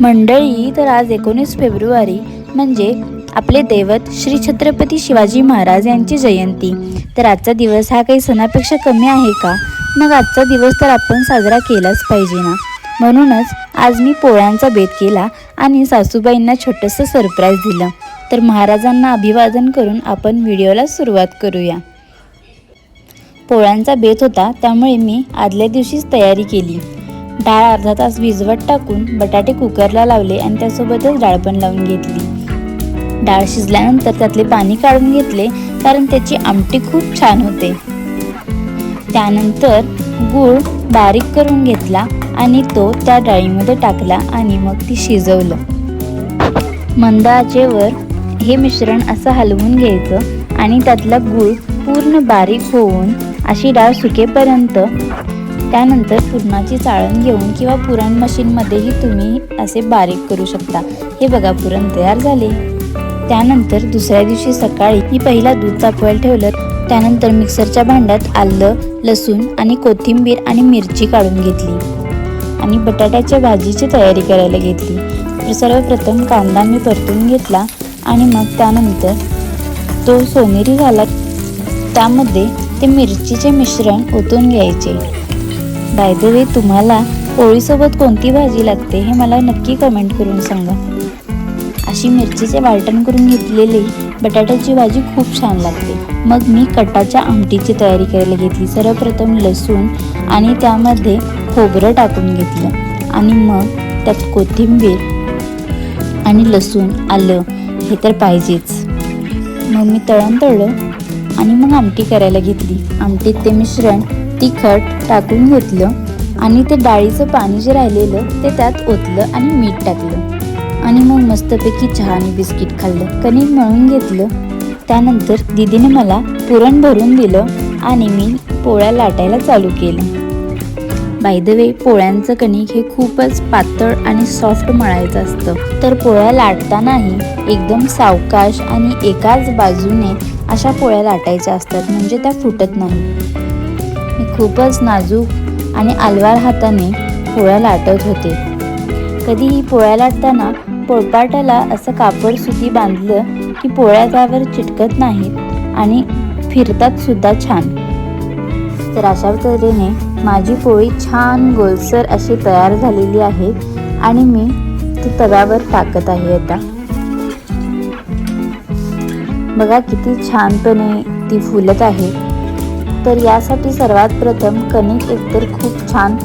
मंडळी तर आज एकोणीस फेब्रुवारी म्हणजे आपले दैवत श्री छत्रपती शिवाजी महाराज यांची जयंती. तर आजचा दिवस हा काही सणापेक्षा कमी आहे का? मग आजचा दिवस तर आपण साजरा केलाच पाहिजे ना? म्हणूनच आज मी पोळ्यांचा बेत केला आणि सासूबाईंना छोटंसं सरप्राईज दिलं. तर महाराजांना अभिवादन करून आपण व्हिडिओला सुरुवात करूया. पोळ्यांचा बेत होता त्यामुळे मी आदल्या दिवशीच तयारी केली. डाळ अर्धा तास भिजवत टाकून बटाटे कुकरला लावले आणि त्यासोबतच डाळ पण लावून घेतली. डाळ शिजल्यानंतर त्यातले पाणी काढून घेतले कारण त्याची आमटी खूप छान होते. त्यानंतर गूळ बारीक करून घेतला आणि तो त्या डाळीमध्ये टाकला आणि मग ती शिजवलं. मंद आचेवर हे मिश्रण असं हलवून घ्यायचं आणि त्यातला गूळ पूर्ण बारीक होऊन अशी डाळ सुकेपर्यंत त्यानंतर पुरणाची चाळण घेऊन किंवा पुरण मशीनमध्येही तुम्ही असे बारीक करू शकता. हे बघा पुरण तयार झाले. त्यानंतर दुसऱ्या दिवशी सकाळी मी पहिला दूध तापवायला ठेवलं. त्यानंतर मिक्सरच्या भांड्यात आलं लसूण आणि कोथिंबीर आणि मिरची काढून घेतली आणि बटाट्याच्या भाजीची तयारी करायला घेतली. तर सर्वप्रथम कांदा मी परतून घेतला आणि मग त्यानंतर तो सोनेरी झाला. त्यामध्ये ते मिरचीचे मिश्रण ओतून घ्यायचे. बाय द वे तुम्हाला पोळीसोबत कोणती भाजी लागते हे मला नक्की कमेंट करून सांगा. अशी मिरचीचे वाटण करून घेतलेली बटाट्याची भाजी खूप छान लागते. मग मी कटाच्या आमटीची तयारी करायला घेतली. सर्वप्रथम लसूण आणि त्यामध्ये खोबरं टाकून घेतलं. आणि मग त्यात कोथिंबीर आणि लसूण आलं हे तर पाहिजेच. मग मी तळण तळलं आणि मग आमटी करायला घेतली. आमटीत ते मिश्रण तिखट टाकून घेतलं आणि ते डाळीचं पाणी जे राहिलेलं ते त्यात ओतलं आणि मीठ टाकलं. आणि मग मस्तपैकी चहा आणि बिस्किट खाल्लं. कणिक मळून घेतलं. त्यानंतर दीदीने मला पुरण भरून दिलं आणि मी पोळ्या लाटायला चालू केलं. बाय द वे पोळ्यांचं कणिक हे खूपच पातळ आणि सॉफ्ट मळायचं असतं. तर पोळ्या लाटतानाही एकदम सावकाश आणि एकाच बाजूने अशा पोळ्या लाटायच्या असतात. म्हणजे त्या फुटत नाही. खूपच नाजूक आणि आलवार हाताने पोळ्या लाटत होते. कधीही पोळ्या लाटताना पोळपाटाला असं कापड सुती बांधलं की पोळ्या त्यावर चिटकत नाहीत आणि फिरतात सुद्धा छान. तर अशा तऱ्हेने माझी पोळी छान गोलसर अशी तयार झालेली आहे आणि मी ती तव्यावर टाकत आहे आता. बघा किती छानपणे ती फुलत आहे. तर यासाठी सर्वात प्रथम कणिक एकतर खूप छान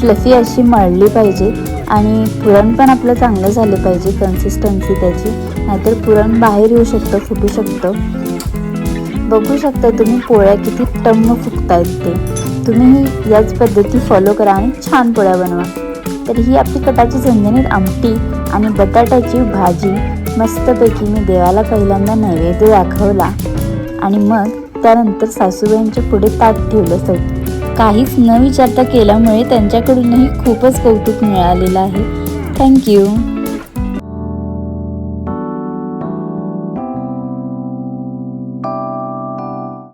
फ्लफी अशी मळली पाहिजे आणि पुरण पण आपलं चांगलं झालं पाहिजे कन्सिस्टन्सी त्याची. नाहीतर पुरण बाहेर येऊ शकतं फुटू शकतं. बघू शकता तुम्ही पोळ्या किती टम्म फुकतायत ते. तुम्हीही याच पद्धती फॉलो करा आणि छान पोळ्या बनवा. तर ही आपली कटाची झंझणीत आमटी आणि बटाट्याची भाजी मस्तपैकी मी देवाला पहिल्यांदा नैवेद्य दाखवला आणि मग त्यानंतर सासूबाईंच्या पुढे ताट ठेवलं सर काहीच न विचारता केल्यामुळे त्यांच्याकडूनही खूपच कौतुक मिळालेलं आहे. थँक्यू